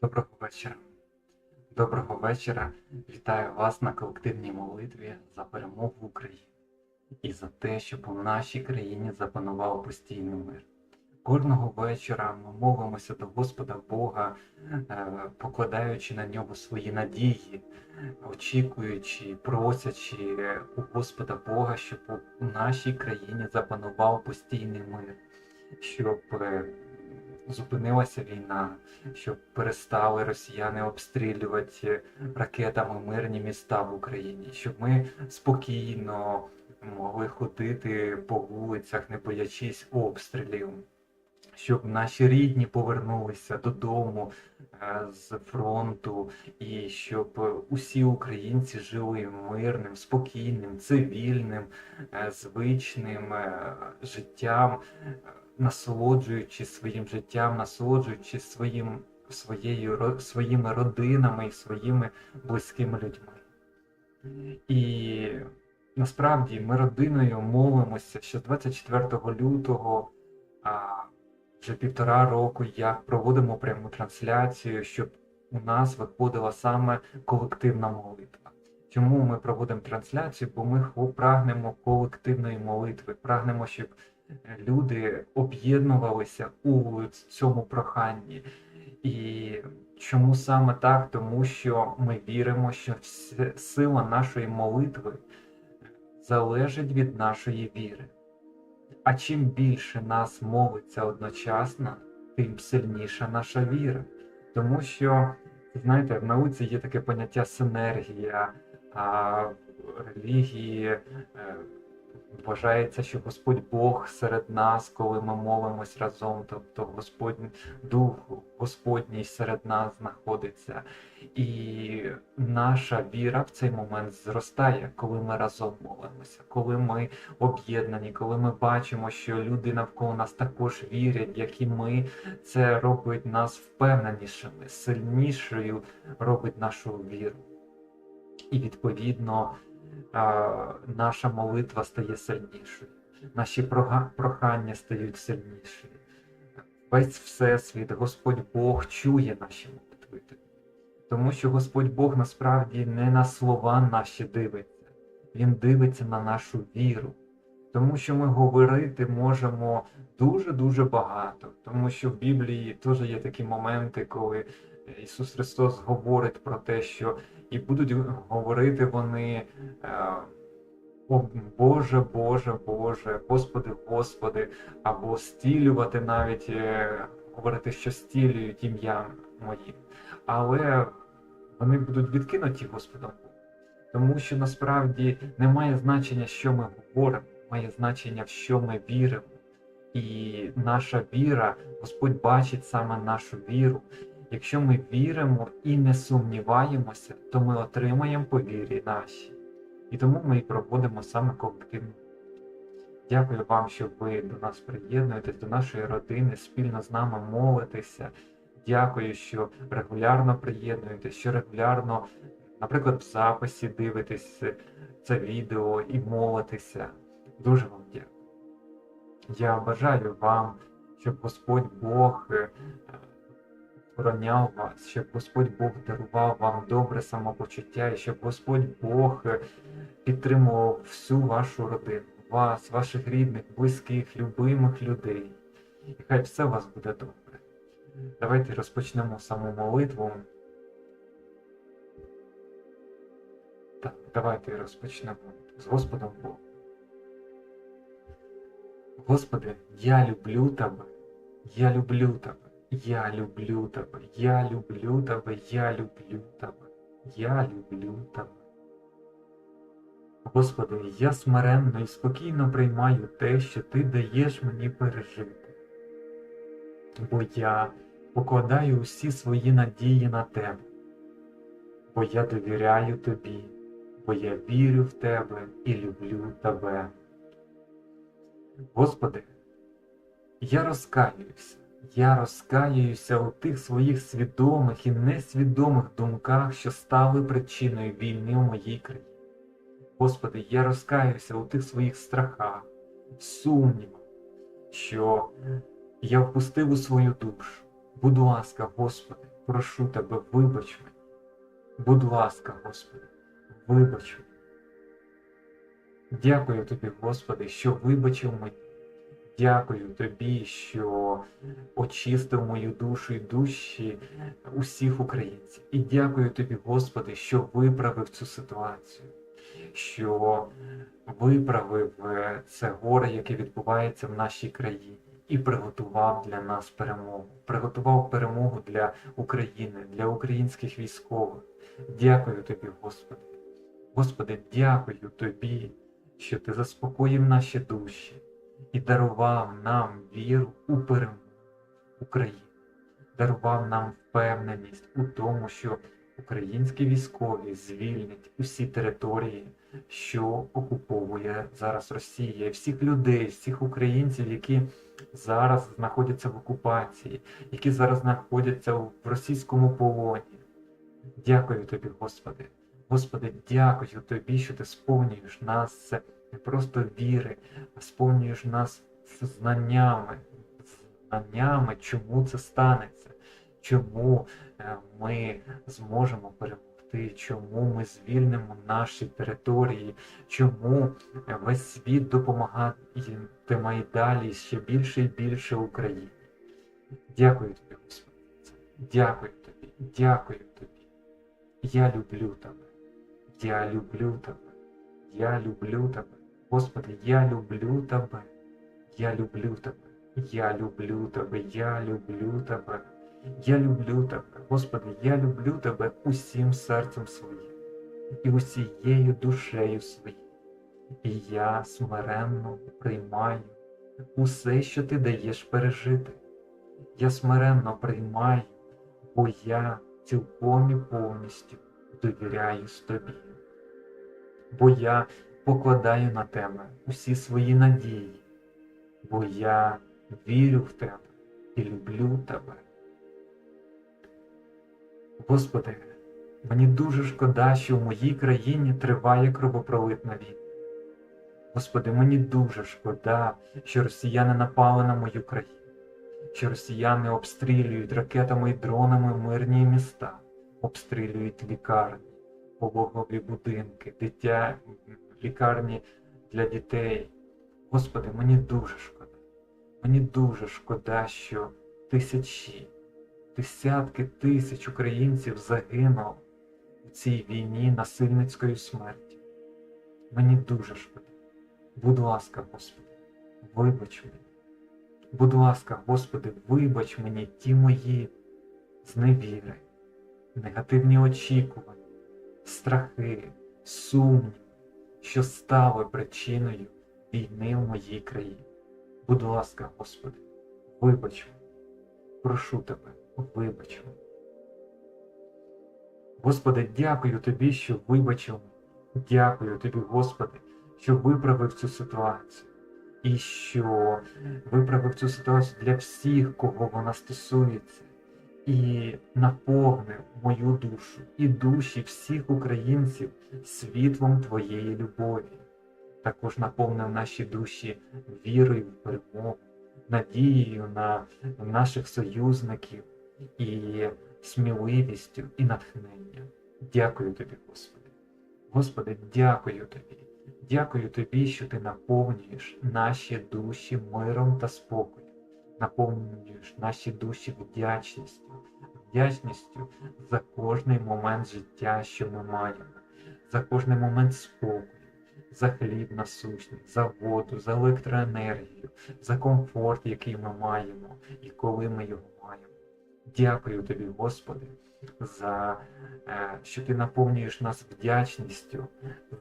Доброго вечора. Доброго вечора. Вітаю вас на колективній молитві за перемогу в Україні і за те, щоб у нашій країні запанував постійний мир. Кожного вечора ми молимося до Господа Бога, е, покладаючи на нього свої надії, очікуючи, просячи у Господа Бога, щоб у нашій країні запанував постійний мир, щоб е, зупинилася війна, щоб перестали росіяни обстрілювати ракетами мирні міста в Україні, щоб ми спокійно могли ходити по вулицях, не боячись обстрілів, щоб наші рідні повернулися додому е, з фронту, і щоб усі українці жили мирним, спокійним, цивільним, е, звичним е, життям насолоджуючись своїм життям, насолоджуючись своїм, своєю, своїми родинами і своїми близькими людьми. І насправді ми родиною молимося, що 24 лютого, а, вже півтора року, як проводимо пряму трансляцію, щоб у нас виходила саме колективна молитва. Чому ми проводимо трансляцію? Бо ми прагнемо колективної молитви, прагнемо, щоб люди об'єднувалися у цьому проханні. І чому саме так? Тому що ми віримо, що сила нашої молитви залежить від нашої віри. А чим більше нас молиться одночасно, тим сильніша наша віра. Тому що, знаєте, в науці є таке поняття синергія, а в релігії е, вважається, що Господь Бог серед нас, коли ми молимось разом, тобто Господь Дух Господній серед нас знаходиться. І наша віра в цей момент зростає, коли ми разом молимося, коли ми об'єднані, коли ми бачимо, що люди навколо нас також вірять, як і ми. Це робить нас впевненішими, сильнішою робить нашу віру. І відповідно наша молитва стає сильнішою, наші прохання стають сильнішими. Весь Всесвіт, Господь Бог чує наші молитви. Тому що Господь Бог насправді не на слова наші дивиться, Він дивиться на нашу віру. Тому що ми говорити можемо дуже-дуже багато, тому що в Біблії теж є такі моменти, коли Ісус Христос говорить про те, що і будуть говорити вони. е, О Боже, Боже, Боже, Господи, Господи, або стілювати навіть е, говорити, що стілюють ім'я моїм. Але вони будуть відкинуті Господом Тому що насправді немає значення, що ми говоримо, має значення, в що ми віримо. І наша віра, Господь бачить саме нашу віру. Якщо ми віримо і не сумніваємося, то ми отримаємо по вірі нашій. І тому ми і проводимо саме колективну. Дякую вам, що ви до нас приєднуєтесь, до нашої родини, спільно з нами молитеся. Дякую, що регулярно приєднуєтесь, що регулярно, наприклад, в записі дивитесь це відео і молитеся. Дуже вам дякую. Я бажаю вам, щоб Господь Бог е, охороняв вас, щоб Господь Бог дарував вам добре самопочуття, і щоб Господь Бог е, підтримував всю вашу родину, вас, ваших рідних, близьких, любимих людей. І хай все у вас буде добре. Давайте розпочнемо саму молитву. Так, давайте розпочнемо з Господом Богом. Господи, я люблю Тебе, я люблю Тебе, я люблю Тебе, я люблю Тебе, я люблю Тебе, я люблю Тебе. Господи, я смиренно і спокійно приймаю те, що Ти даєш мені пережити. Бо я покладаю усі свої надії на Тебе, бо я довіряю Тобі, бо я вірю в Тебе і люблю Тебе. Господи, я розкаююся, я розкаююся у тих своїх свідомих і несвідомих думках, що стали причиною війни у моїй країні. Господи, я розкаюся у тих своїх страхах, сумнівах, що я впустив у свою душу, Будь ласка, Господи, прошу Тебе, вибач мене. Будь ласка, Господи, вибач мене. Дякую Тобі, Господи, що вибачив мені. Дякую Тобі, що очистив мою душу і душі усіх українців. І дякую Тобі, Господи, що виправив цю ситуацію, що виправив е, це горе, яке відбувається в нашій країні, і приготував для нас перемогу. Приготував перемогу для України, для українських військових. Дякую Тобі, Господи. Господи, дякую Тобі, що Ти заспокоїв наші душі і дарував нам віру у перемогу України, дарував нам впевненість у тому, що українські військові звільнять усі території, що окуповує зараз Росія, всіх людей, всіх українців, які зараз знаходяться в окупації, які зараз знаходяться в російському полоні. Дякую тобі, Господи. Господи, дякую тобі, що ти сповнюєш нас не просто віри, а сповнюєш нас знаннями, знаннями, чому це станеться, чому е, ми зможемо перемогти, чому ми звільнимо наші території, чому е, весь світ допомагатиме і далі ще більше і більше Україні. Дякую тобі, Господи. Дякую тобі, дякую тобі. Я люблю тебе. Я люблю тебе. Я люблю тебе. Господи, я люблю тебе. Я люблю тебе. Я люблю тебе. Я люблю тебе. Я люблю тебе. Господи, я люблю тебе усім серцем своїм і усією душею своєю. І я смиренно приймаю усе, що ти даєш пережити. Я смиренно приймаю, бо я цілком і повністю довіряюсь тобі. Бо я покладаю на тебе усі свої надії, бо я вірю в тебе і люблю тебе. Господи, мені дуже шкода, що в моїй країні триває кровопролитна війна. Господи, мені дуже шкода, що росіяни напали на мою країну, що росіяни обстрілюють ракетами і дронами мирні міста, обстрілюють лікарні, пологові будинки, дитя, лікарні для дітей. Господи, мені дуже шкода. Мені дуже шкода, що тисячі, десятки тисяч українців загинуло у цій війні насильницькою смертю. Мені дуже шкода. Будь ласка, Господи, вибач мені. Будь ласка, Господи, вибач мені ті мої зневіри, негативні очікування, страхи, сумніви, що стали причиною війни в моїй країні. Будь ласка, Господи, вибач мене. Прошу Тебе, вибач мене. Господи, дякую Тобі, що вибачив мене. Дякую Тобі, Господи, що виправив цю ситуацію. І що виправив цю ситуацію для всіх, кого вона стосується, і наповнив мою душу і душі всіх українців світлом Твоєї любові. Також наповнив наші душі вірою в перемогу, надією на наших союзників і сміливістю і натхненням. Дякую тобі, Господи. Господи, дякую тобі. Дякую тобі, що ти наповнюєш наші душі миром та спокоєм, наповнюєш наші душі вдячністю, вдячністю за кожний момент життя, що ми маємо, за кожний момент спокою, за хліб насущний, за воду, за електроенергію, за комфорт, який ми маємо і коли ми його маємо. Дякую тобі, Господи, за е, що ти наповнюєш нас вдячністю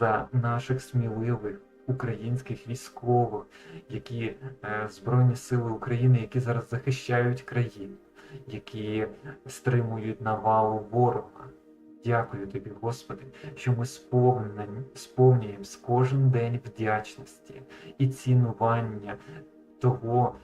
за наших сміливих українських військових, які е, Збройні Сили України, які зараз захищають країну, які стримують навалу ворога. Дякую тобі, Господи, що ми сповнюємо з кожен день вдячності і цінування того,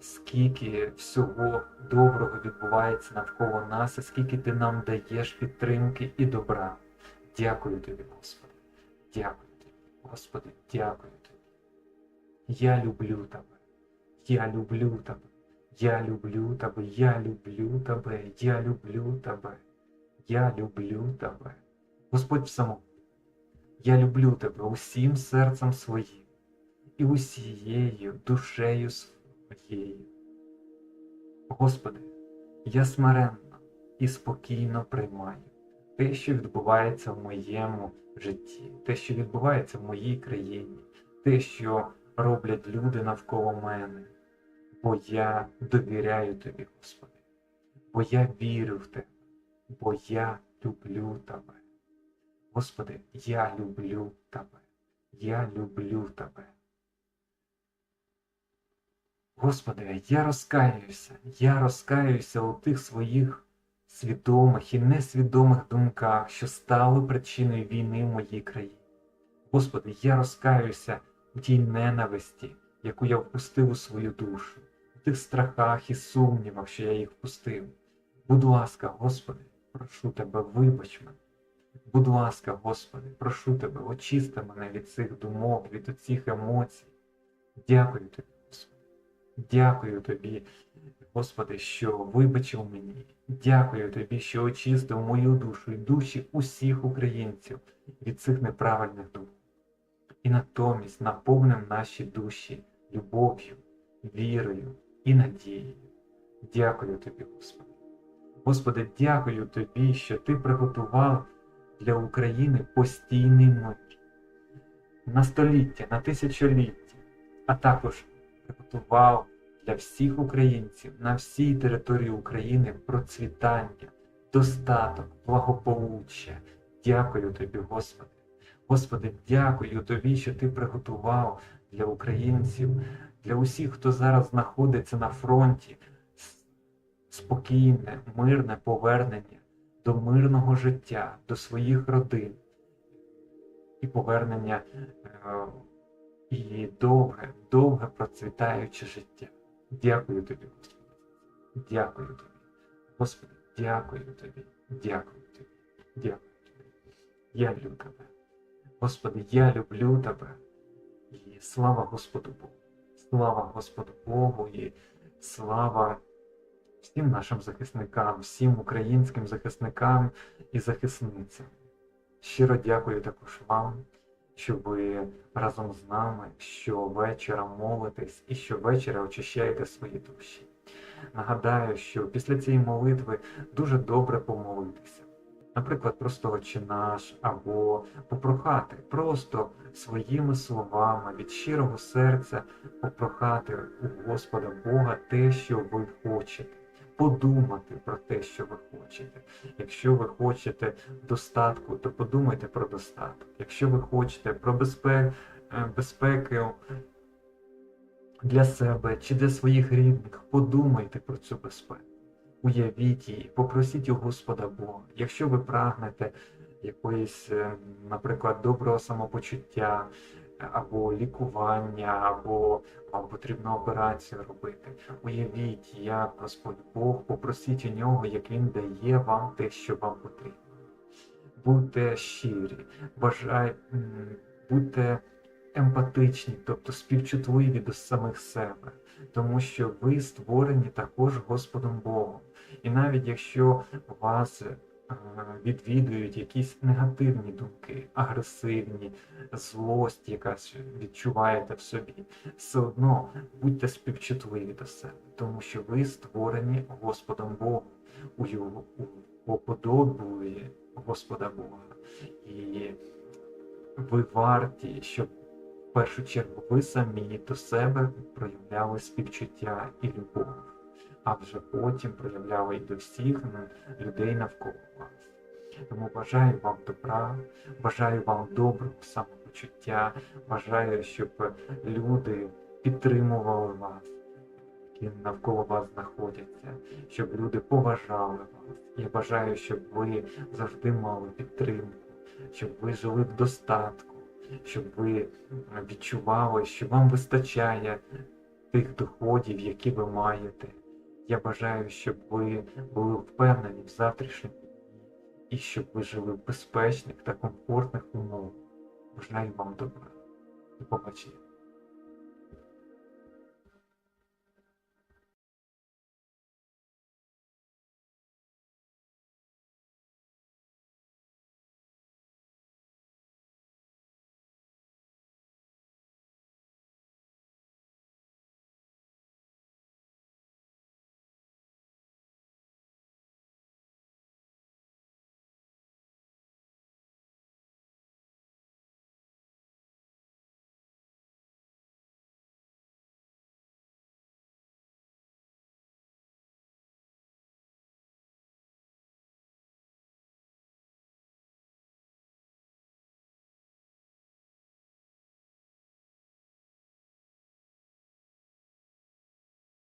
скільки всього доброго відбувається навколо нас, і скільки ти нам даєш підтримки і добра. Дякую тобі, Господи. Дякую Господи, дякую тобі. Я люблю тебе. Я люблю тебе. Я люблю тебе, я люблю тебе, я люблю тебе, я люблю тебе. Господь всамогутній, я люблю тебе усім серцем своїм і усією душею своєю. Господи, я смиренно і спокійно приймаю те, що відбувається в моєму житті, те, що відбувається в моїй країні, те, що роблять люди навколо мене, бо я довіряю тобі, Господи, бо я вірю в тебе, бо я люблю тебе. Господи, я люблю тебе, я люблю тебе. Господи, я розкаюся, я розкаюся у тих своїх свідомих і несвідомих думках, що стали причиною війни в моїй країні. Господи, я розкаюся в тій ненависті, яку я впустив у свою душу, в тих страхах і сумнівах, що я їх впустив. Будь ласка, Господи, прошу Тебе, вибач мене. Будь ласка, Господи, прошу Тебе, очисти мене від цих думок, від цих емоцій. Дякую Тобі, Господи. Дякую Тобі, Господи, що вибачив мені. Дякую Тобі, що очистив мою душу і душі усіх українців від цих неправильних думок. І натомість наповнив наші душі любов'ю, вірою і надією. Дякую Тобі, Господи. Господи, дякую Тобі, що Ти приготував для України постійний мир на століття, на тисячоліття, а також приготував для всіх українців на всій території України процвітання, достаток, благополуччя. Дякую тобі, Господи. Господи, дякую тобі, що ти приготував для українців, для усіх, хто зараз знаходиться на фронті, спокійне, мирне повернення до мирного життя, до своїх родин і повернення е, і довге, довге процвітаюче життя. Дякую тобі. Дякую тобі. Господи, дякую тобі. Дякую тобі. Дякую тобі. Я люблю тебе. Господи, я люблю тебе. І слава Господу Богу. Слава Господу Богу і слава всім нашим захисникам, всім українським захисникам і захисницям. Щиро дякую також вам, що ви разом з нами щовечора молитесь і щовечора очищаєте свої душі. Нагадаю, що після цієї молитви дуже добре помолитися. Наприклад, просто «Отче наш або попрохати, просто своїми словами від щирого серця попрохати у Господа Бога те, що ви хочете. Подумати про те, що ви хочете. Якщо ви хочете достатку, то подумайте про достаток. Якщо ви хочете про безпеку, безпеки для себе чи для своїх рідних, подумайте про цю безпеку. Уявіть її, попросіть у Господа Бога. Якщо ви прагнете якоїсь, е, наприклад, доброго самопочуття, е, або лікування, або вам потрібно операцію робити. Уявіть, як Господь Бог, попросіть у нього, як Він дає вам те, що вам потрібно. Будьте щирі, бажай, будьте емпатичні, тобто співчутливі до самих себе, тому що ви створені також Господом Богом. І навіть якщо вас відвідують якісь негативні думки, агресивні, злость, якась відчуваєте в собі, все одно будьте співчутливі до себе, тому що ви створені Господом Богом. У його у подобі Господа Бога. І ви варті, щоб в першу чергу ви самі до себе проявляли співчуття і любов, а вже потім проявляли і до всіх людей навколо вас. Тому бажаю вам добра, бажаю вам доброго самопочуття, бажаю, щоб люди підтримували вас, які навколо вас знаходяться, щоб люди поважали вас. Я бажаю, щоб ви завжди мали підтримку, щоб ви жили в достатку, щоб ви відчували, що вам вистачає тих доходів, які ви маєте. Я бажаю, щоб ви були впевнені в завтрашньому і щоб ви жили в безпечних та комфортних умовах. Бажаю вам добра. До побачення.